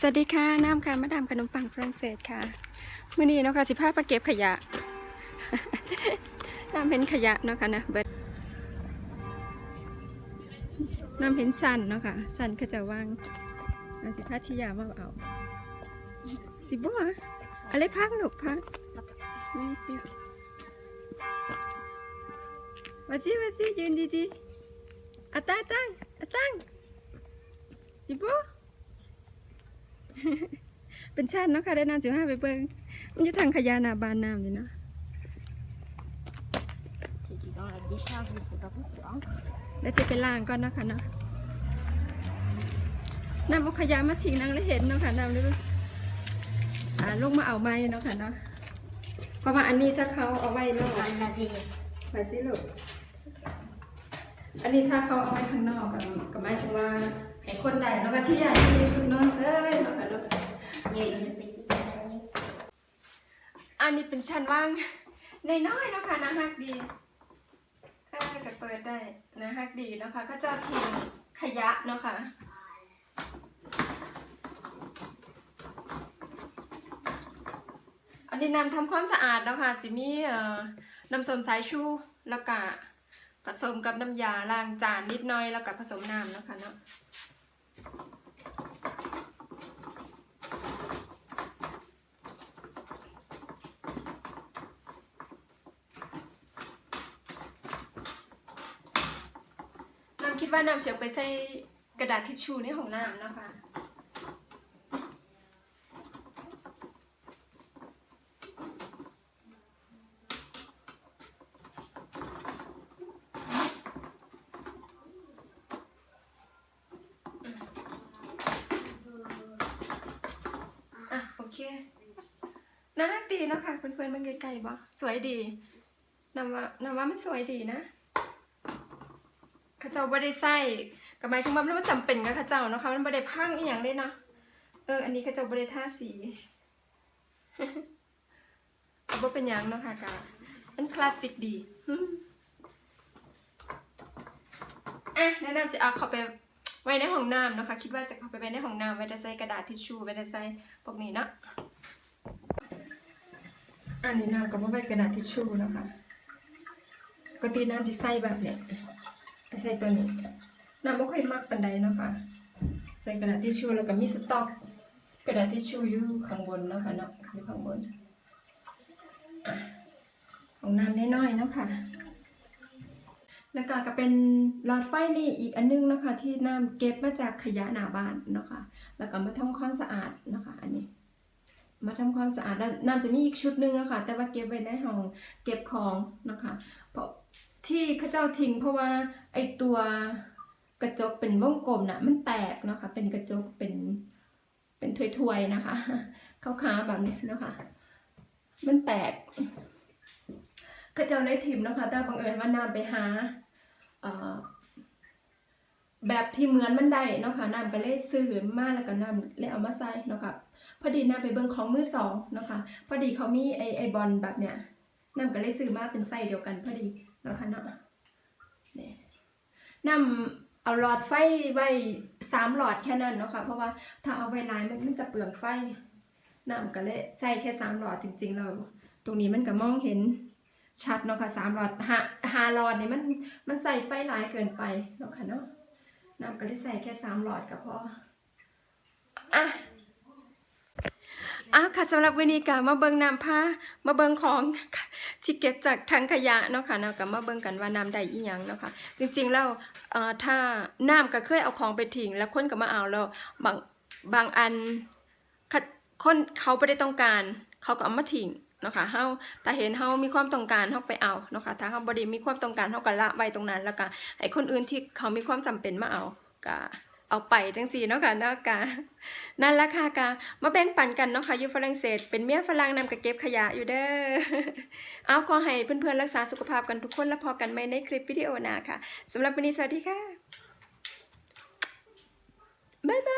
สวัสดีค่ะ น้ำค่ะ มาดามขนมปังฝรั่งเศสค่ะมื่อนี้เนาะค่ะสิพาไปเก็บขยะน้ำเห็นขยะเนาะค่ะนะเบิดน้ำเห็นสันเนาะค่ะสันก็จะว่างเอาสิพาชิยามาเอา สิบัวอะไรพักลูกพักนี่มาสิมาสิยืนดีๆอะตั้งตั้งอะตั้งสิบัว เป็นชั้นเนาะค่ะได้น้ำสิบห้าไปเบิ่งมันอยู่ทางขยะหน้าบ้านน้ำนี่เนาะ C'était dans la décharge, je sais pas pourquoi. แล้วจะไปล้างก่อนเนาะค่ะเนาะน้ำเอาขยะมาทิ้งนางเลยเห็นเนาะค่ะน้ำเลยอ่าลงมาเอาไม้เนาะค่ะเนาะเพราะว่าอันนี้ถ้าเขาเอาไว้นอก On l'avait. ไปสิลูกอันนี้ถ้าเขาเอาไว้ข้างนอกกับกับไม้ถึงว่าให้ คนใดเนาะก็ที่อยากที่สุดนาะเซ้ยเนาะค่ะเนาะ Il y a une petite araignée. อันนี้เป็นชั้นว่างในน้อยเนาะค่ะนะฮักดีเออก็เปิดได้นะฮักดีเนาะคะก็จะทิ้งขยะเนาะค่ะอันนี้นำทำความสะอาดนะค่ะสิมีน้ำส้มสายชูแล้วก็ผสมกับน้ำยาล้างจานนิดหน่อยแล้วก็ผสมน้ำนะค่ะเนาะ น้ำคิดว่าน้ำเฉียวไปใส่กระดาษทิชชู่ในของน้ำนะคะ อะ โอเคน่ารัก ดีเนาะค่ะเพื่อนๆมันไกลๆบ่สวยดีนำว่านำว่ามันสวยดีนะข้าเจ้าบ่ได้ใส่ก็หมายถึงว่ามันบ่จำเป็นกับข้าเจ้าเนาะค่ะมันบ่ได้พังอีหยังเลยเนาะเอออันนี้ข้าเจ้าบ่ได้ทาสีก็บ่เป็นหยังเนาะค่ะกะมันคลาสสิกดีอะแนะนำจะเอาเข้าไปไว้ในห้องน้ำนะคะ คิดว่าจะเข้าไปไว้ในห้องน้ำไว้จะใส่กระดาษทิชชู่ไว้จะใส่พวกนี้เนาะ อันนี้น้ำก็บ่ไว้กระดาษทิชชู่นะคะปกติน้ำที่ใส่แบบเนี้ยใส่ตัวนี้ น้ำไม่ค่อยมากปันใดเนาะค่ะ ใส่กระดาษทิชชู่แล้วก็มีสต็อก กระดาษทิชชู่อยู่ข้างบนเนาะค่ะเนาะอยู่ข้างบนอของน้ำน้อยๆเนาะค่ะ แล้วก็ก็เป็นหลอดไฟนี่อีกอันนึงนะคะที่น้ำเก็บมาจากขยะหน้าบ้านเนาะค่ะ แล้วก็มาทำความสะอาดเนาะคะอันนี้ มาทำความสะอาดแล้วน้ำจะมีอีกชุดหนึงเนะคะแต่ว่าเก็บไว้ในห้องเก็บของนะคะเพราะที่ข้าเจ้าทิ้งเพราะว่าไอตัวกระจกเป็นวงกลมน่ะมันแตกนะคะ เป็นกระจกเป็นเป็นถ้วยๆนะคะขาวๆแบบนี้นะคะ มันแตกข้าเจ้าเลยทิมนะคะ แต่บังเอิญว่าน้ำไปหาเอ่อ แบบที่เหมือนมันได้เนาะค่ะน้ำก็เลยซื้อมาแล้วก็น้ำเลยเอามาใส่เนาะค่ะพอดีน้ำไปเบิ่งของมือสองเนาะค่ะพอดีเขามีไอไอบอลแบบเนี้ยน้ำก็เลยซื้อมาเป็นไส้เดียวกันพอดีเนาะค่ะเนาะนี่นำเอาหลอดไฟไว้สามหลอดแค่นั้นเนาะค่ะเพราะว่าถ้าเอาไว้หลายมันมันจะเปลืองไฟนำก็เลยใส่แค่สามหลอดจริง ๆ เรา ตรงนี้มันก็มองเห็นชัดเนาะค่ะสามหลอดหาหาหลอดนี่มันมันใส่ไฟหลายเกินไปเนาะค่ะเนาะ นำก็เลยใส่แค่สามหลอดก็พออะอ้าวค่ะสำหรับวันนี้ก็มาเบิงน้ำผ้ามาเบิงของที่เก็บจากถังขยะเนาะค่ะเนาะก็มาเบิงกันว่าน้ำได้อีหยังเนาะค่ะจริงๆแล้วถ้าน้ำก็เคยเอาของไปทิ้งแล้วคนก็มาเอาแล้วบางบางอันคนเขาไม่ได้ต้องการ เขาก็เอามาทิ้ง เนาะค่ะเฮาถ้าเห็นเฮามีความต้องการเฮาไปเอาเนาะค่ะถ้าเฮาบ่ได้มีความต้องการเฮาก็ละไว้ตรงนั้น แล้วก็ให้คนอื่นที่เขามีความจำเป็นมาเอาก็เอาไปจังซี่เนาะค่ะเนาะกะนั่นละค่ะกะมาแบ่งปันกันเนาะค่ะอยู่ฝรั่งเศส เป็นเมียฝรั่งนำกระเก็บขยะอยู่เด้อเอาขอให้เพื่อนๆรักษาสุขภาพกันทุกคนแล้วพอกันไหมในคลิปวิดีโอหน้าค่ะสำหรับวันนี้สวัสดีค่ะบ๊ายบาย